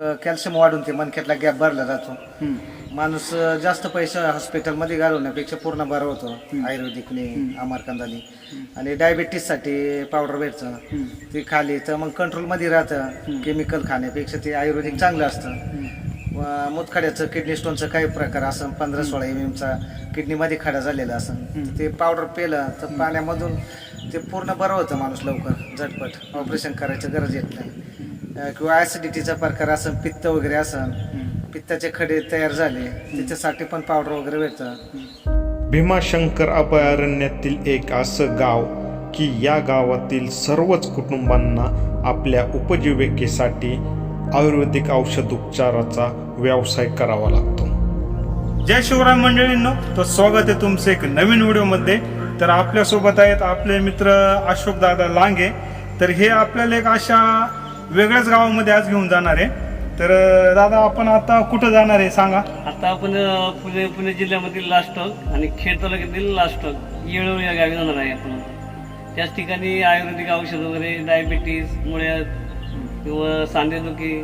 Calcium वाढून ते मणक्यातला gap भरला जातो. माणूस जास्त पैसा हॉस्पिटलमध्ये घालवण्यापेक्षा पूर्ण बरा होतो. आयुर्वेदिकने अमरकंदाने आणि डायबिटीससाठी पावडर भेटतं. ते खाली तर मग कंट्रोलमध्ये राहतं. केमिकल खाण्यापेक्षा ते आयुर्वेदिक चांगलं असतं. मुतखड्याचं किडनी स्टोनचं काही प्रकार असं पंधरा सोळा एम एमचा किडनीमध्ये खडा झालेला असं. ते पावडर पेलं तर पाण्यामधून ते पूर्ण बरं होतं माणूस लवकर झटपट. ऑपरेशन करायची गरज येत नाही. किंवा ॲसिडिटीचा प्रकार असं पित्त वगैरे असं पित्ताचे खडे तयार झाले त्याच्यासाठी पण पावडर वगैरे भेटतं. भीमाशंकर अभयारण्यातील एक असं गाव की या गावातील सर्वच कुटुंबांना आपल्या उपजीविकेसाठी आयुर्वेदिक औषध उपचाराचा व्यवसाय करावा लागतो. जय शिवराय मंडळींनो तर स्वागत आहे तुमचं एक नवीन व्हिडिओमध्ये. तर आपल्यासोबत आहेत आपले मित्र अशोक दादा लांगे. तर हे आपल्याला एक अशा वेगळ्याच गावामध्ये आज घेऊन जाणार आहे. तर दादा आपण आता कुठं जाणार आहे? सांगा. आता आपण पुणे पुणे जिल्ह्यामधील लास्टॉक आणि खेड तालुक्यातील लास्टॉक येळवळ या गावी जाणार आहे आपण. त्याच ठिकाणी आयुर्वेदिक औषध वगैरे डायबिटीस मुळ्यात किंवा सांधेदुखी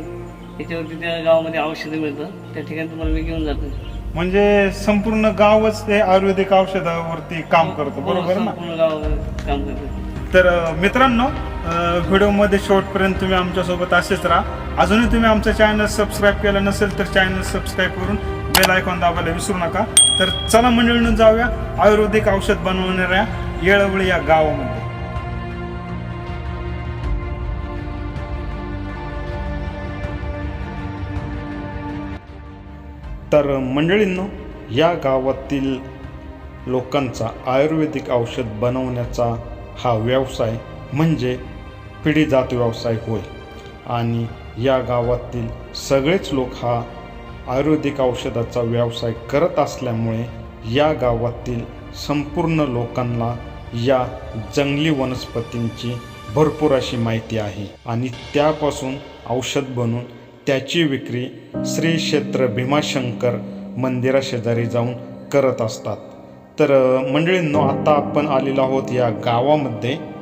याच्यावरती त्या गावामध्ये औषधं मिळतं त्या ठिकाणी तुम्हाला मी घेऊन जातो. म्हणजे संपूर्ण गावच ते आयुर्वेदिक औषधावरती काम करतं बरोबर ना? संपूर्ण गावामध्ये काम करतो. तर मित्रांनो व्हिडिओमध्ये शेवटपर्यंत तुम्ही आमच्यासोबत असेच राहा. अजूनही तुम्ही आमचं चॅनल सबस्क्राईब केलं नसेल तर चॅनल सबस्क्राईब करून बेल आयकॉन दाबायला विसरू नका. तर चला मंडळीनं जाऊया. आयुर्वेदिक औषध बनवणाऱ्या येळवळी या गावामध्ये. तर मंडळींनो या गावातील लोकांचा आयुर्वेदिक औषध बनवण्याचा हा व्यवसाय म्हणजे पिढीजात व्यवसाय होय. आणि या गावातील सगळेच लोक हा आयुर्वेदिक औषधाचा व्यवसाय करत असल्यामुळे या गावातील संपूर्ण लोकांना या जंगली वनस्पतींची भरपूर अशी माहिती आहे. आणि त्यापासून औषध बनवून त्याची विक्री श्री क्षेत्र भीमाशंकर मंदिराशेजारी जाऊन करत असतात. तर मंडळींनो आता आपण आलेलो आहोत या गावामध्ये.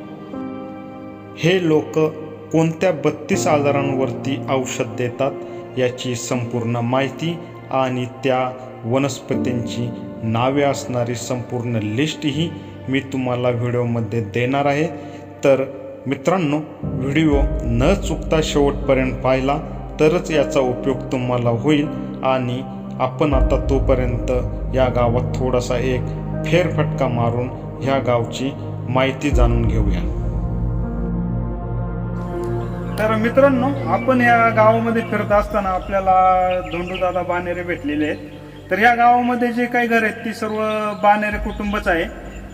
हे लोक कोणत्या बत्तीस आजारांवरती औषध देतात याची संपूर्ण माहिती आणि त्या वनस्पतींची नावे असणारी संपूर्ण लिस्टही मी तुम्हाला व्हिडिओमध्ये देणार आहे. तर मित्रांनो व्हिडिओ न चुकता शेवटपर्यंत पाहिला तरच याचा उपयोग तुम्हाला होईल आणि आपण आता तोपर्यंत या गावात थोडासा एक फेरफटका मारून ह्या गावची माहिती जाणून घेऊया. तर मित्रांनो आपण या गावामध्ये फिरत असताना आपल्याला धोंडूदादा बानेरे भेटलेले आहेत. तर या गावामध्ये जे काही घर आहेत ती सर्व बानेरे कुटुंबच आहे.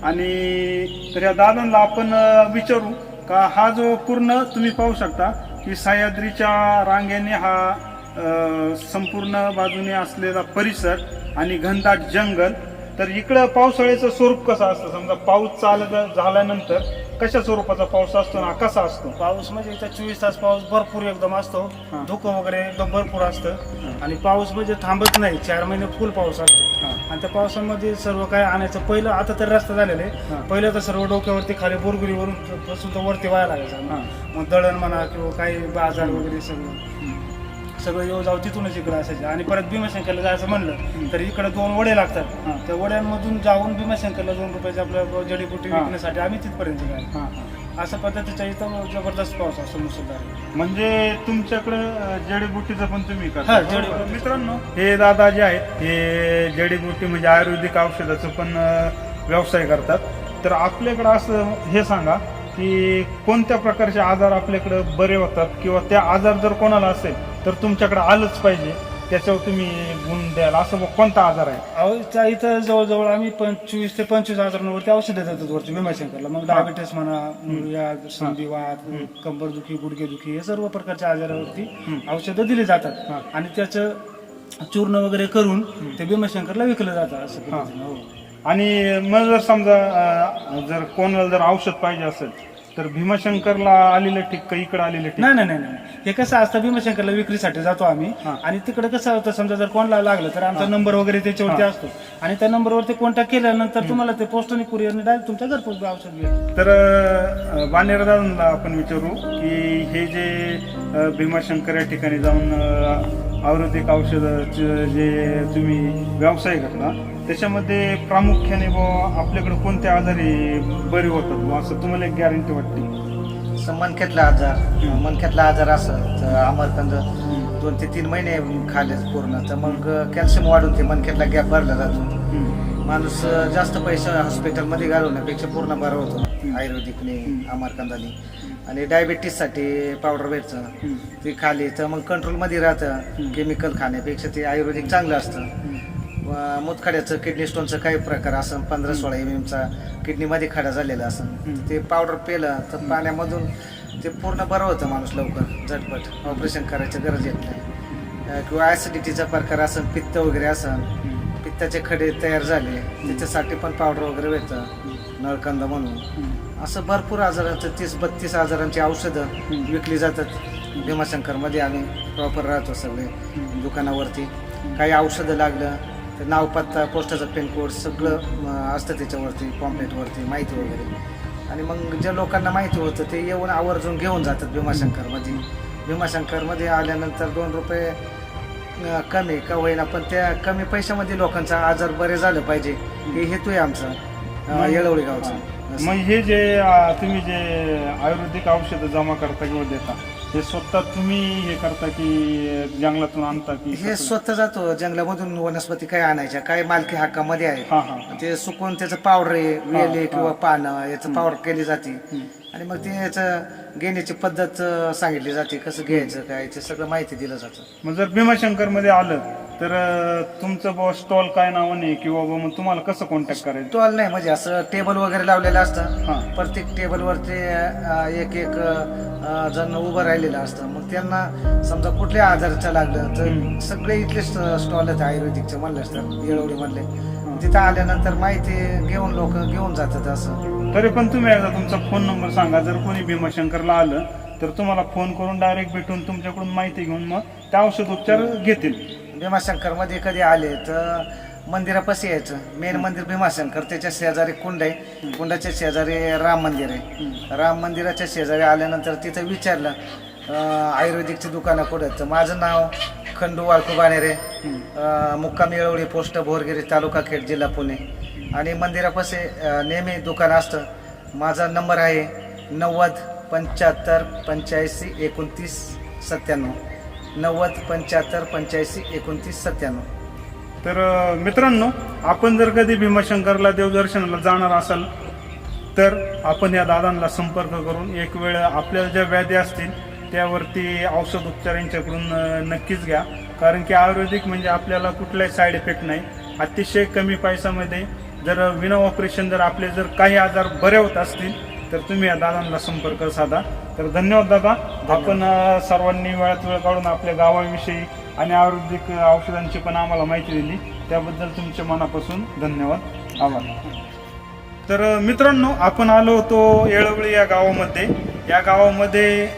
आणि तर या दादांना आपण विचारू का हा जो पूर्ण तुम्ही पाहू शकता की सह्याद्रीच्या रांगेने हा संपूर्ण बाजूने असलेला परिसर आणि घनदाट जंगल. तर इकडं पावसाळ्याचं स्वरूप कसं असतं? समजा पाऊस चालत झाल्यानंतर कशा स्वरूपाचा पाऊस असतो ना कसा असतो? पाऊस म्हणजे इथं चोवीस तास पाऊस भरपूर एकदम असतो. हा. धुकं वगैरे एकदम भरपूर असतं. आणि पाऊस म्हणजे थांबत नाही. चार महिने फुल पाऊस असतो. हा. आणि त्या पावसामध्ये सर्व काय आणायचं. पहिलं आता तर रस्ता झालेला. हा. आहे पहिलं तर सर्व डोक्यावरती खाली बोरगुरीवरून पासून तर वरती व्हायला लागायचं हा. मग दळण म्हणा किंवा काही बाजार वगैरे सगळं. सगळं येऊ जाऊ तिथूनच इकडे असायचं. आणि परत भीमाशंकरला जायचं म्हणलं तर इकडे दोन वडे हा. लागतात त्या वड्यांमधून जाऊन भीमाशंकरला दोन रुपयाचे आपल्या जडीबुटी. विकण्यासाठी आम्ही तिथपर्यंत हा, हा. अशा पद्धतीच्या इथं जबरदस्त पाऊस असतो मुसळधार म्हणजे तुमच्याकडे जडीबुटीचं पण तुम्ही करता. जडीबुटी. मित्रांनो. हे दादा जे आहेत. हे जडीबुटी म्हणजे आयुर्वेदिक औषधाचं पण व्यवसाय करतात. तर आपल्याकडं असं हे सांगा की कोणत्या प्रकारचे आजार आपल्याकडे बरे होतात? किंवा त्या आजार जर कोणाला असेल तर तुमच्याकडे आलंच पाहिजे. त्याच्यावर तुम्ही गुण द्याल. असं मग कोणता आजार आहे? अहो इथं इथं जवळजवळ आम्ही पंचवीस ते पंचवीस हजारांवरती औषधं देतात वरती भीमाशंकरला मग डायबिटीस म्हणा मुळव्या संधिवात कंबरदुखी गुडघेदुखी हे सर्व प्रकारच्या आजारावरती औषधं दिली जातात. आणि त्याचं चूर्ण वगैरे करून ते भीमाशंकरला विकलं जातं असं पद्धतीनं, हो. आणि मग जर समजा अ, जर कोणाला जर औषध पाहिजे असेल तर भीमाशंकरला आलेलं ठीक का? इकडं आलेलं ठीक? नाही नाही नाही नाही. हे कसं असतं भीमाशंकरला विक्रीसाठी जातो आम्ही. हा. आणि तिकडे कसं होतं समजा जर कोणाला लागलं तर आमचा नंबर वगैरे त्याच्यावरती असतो. आणि त्या नंबरवरती कॉन्टॅक्ट केल्यानंतर तुम्हाला ते पोस्टने कुरिअरने डायरेक्ट तुमच्या घरपोच औषध मिळेल तर अ, आपण विचारू की हे जे अ, भीमाशंकर या ठिकाणी जाऊन अ, आयुर्वेदिक औषधाचे जे तुम्ही व्यवसाय करता त्याच्यामध्ये प्रामुख्याने बुवा आपल्याकडे कोणत्या आजारी बरे होतात बुवा? असं तुम्हाला एक गॅरंटी वाटते? असं मनक्यातला आजार मनक्यातला आजार असं तर अमरकंद दोन ते तीन महिने खाल्ले पूर्ण तर मग कॅल्शियम वाढून ते मनक्यातला गॅप भरला जातो. माणूस जास्त पैसा हॉस्पिटलमध्ये घालवण्यापेक्षा पूर्ण बरा होतो. आयुर्वेदिकने अमरकंदाने. आणि डायबिटीससाठी पावडर भेटतं. ते खाली तर मग कंट्रोलमध्ये राहतं. केमिकल खाण्यापेक्षा ते आयुर्वेदिक चांगलं असतं. मुतखड्याचं किडनी स्टोनचं काही प्रकार असं पंधरा सोळा एम एमचा किडनीमध्ये खडा झालेला असं. ते पावडर पेलं तर पाण्यामधून ते पूर्ण बरं होतं माणूस लवकर झटपट. ऑपरेशन करायची गरज येत नाही. किंवा ॲसिडिटीचा प्रकार असन पित्त वगैरे असन पित्ताचे खडे तयार झाले. त्याच्यासाठी पण पावडर वगैरे भेटतं. नळकंद म्हणून. असं भरपूर आजारांचं तीस बत्तीस आजारांची औषधं विकली जातात. भीमाशंकरमध्ये आम्ही प्रॉपर राहतो सगळे दुकानावरती. काही औषधं लागलं तर नाव पत्ता पोस्टाचा पिनकोड सगळं असतं त्याच्यावरती पॉम्पलेटवरती माहिती वगैरे. आणि मग ज्या लोकांना माहिती होतं ते येऊन आवर्जून घेऊन जातात भीमाशंकरमध्ये. भीमाशंकरमध्ये आल्यानंतर दोन रुपये कमी का होईना पण त्या कमी पैशामध्ये लोकांचा आजार बरे झालं पाहिजे. हे हेतू आहे आमचा. अं, येळवडी गावचा. मग हे जे अ, तुम्ही जे आयुर्वेदिक औषधं जमा करता किंवा देता हे स्वतः तुम्ही हे करता की जंगलातून आणता की हे स्वतः जातो जंगलामधून वनस्पती काय आणायच्या काय मालकी हक्कामध्ये आहे. हा हा. ते सुकून त्याचं पावडर वेले किंवा पानं याचं पावडर केली जाते. आणि मग ते याचं घेण्याची पद्धत अं, सांगितली जाते कसं घ्यायचं काय ते सगळं माहिती दिलं जातं. मग जर भीमाशंकरमध्ये आलं तर अ, तुमचं बुवा स्टॉल काय नावाने किंवा बुवा मग तुम्हाला कसं कॉन्टॅक्ट करायचं? स्टॉल नाही म्हणजे असं टेबल वगैरे लावलेलं हा. असतं प्रत्येक टेबलवरती एक एक अं, जण उभं राहिलेलं असतं. मग त्यांना समजा कुठल्या आजाराचं लागलं तर सगळे इथले स्टॉल आहेत आयुर्वेदिकचे म्हणले असतात येळवडी म्हणले तिथं आल्यानंतर माहिती घेऊन लोक घेऊन जातात असं. तरी पण तुम्ही एकदा तुमचा फोन नंबर सांगा. जर कोणी भीमाशंकरला आलं तर तुम्हाला फोन करून डायरेक्ट भेटून तुमच्याकडून माहिती घेऊन मग त्या औषध उपचार घेतील. भीमाशंकरमध्ये कधी आले तर मंदिरापाशी यायचं. मेन मंदिर भीमाशंकर त्याच्या शेजारी कुंड आहे. कुंडाच्या शेजारी राम मंदिर आहे. राम मंदिराच्या शेजारी आल्यानंतर तिथं विचारलं अं, आयुर्वेदिकची दुकानं कुठं आहेत? तर माझं नाव खंडू वाळकू बाणेरे. अं, मुक्काम पोस्ट भोरगिरी तालुका खेड जिल्हा पुणे. आणि मंदिरापाशी अं, नेहमी दुकान असतं. माझा नंबर आहे नव्वद पंच्याहत्तर पंच्याऐंशी एकोणतीस सत्त्याण्णव. नव्वद पंच्याहत्तर पंच्याऐंशी एकोणतीस सत्त्याण्णव. तर मित्रांनो आपण जर कधी भीमाशंकरला देवदर्शनाला जाणार असाल तर आपण या दादांना संपर्क करून एक वेळ आपल्याला ज्या व्याधी असतील त्यावरती औषध उपचार यांच्याकडून नक्कीच घ्या. कारण की आयुर्वेदिक म्हणजे आपल्याला कुठलाही साईड इफेक्ट नाही. अतिशय कमी पैशामध्ये जर विना ऑपरेशन जर आपले जर काही आजार बरे होत असतील तर तुम्ही या दादांना संपर्क साधा. तर धन्यवाद दादा. आपण सर्वांनी वेळात वेळ काढून आपल्या गावाविषयी आणि आयुर्वेदिक औषधांची पण आम्हाला माहिती दिली. त्याबद्दल तुमच्या मनापासून धन्यवाद. आभार. तर मित्रांनो आपण आलो होतो येळवळी या गावामध्ये. या गावामध्ये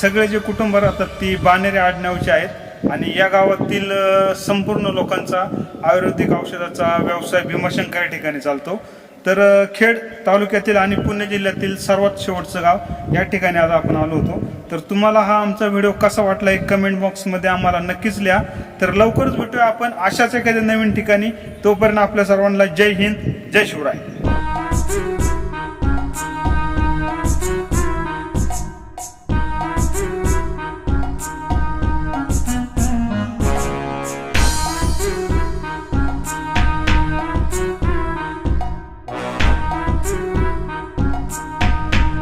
सगळे जे कुटुंब राहतात ती बाणेरे आडनावचे आहेत. आणि या गावातील संपूर्ण लोकांचा आयुर्वेदिक औषधाचा व्यवसाय भीमाशंकर या ठिकाणी चालतो. तर खेड तालुक्यातील आणि पुणे जिल्ह्यातील सर्वात शेवटचं गाव या ठिकाणी आज आपण आलो होतो. तर तुम्हाला हा आमचा व्हिडिओ कसा वाटला एक कमेंट बॉक्समध्ये आम्हाला नक्कीच लिहा. तर लवकरच भेटूया आपण अशाच एखाद्या नवीन ठिकाणी. तोपर्यंत आपल्या सर्वांना जय हिंद जय शिवराय.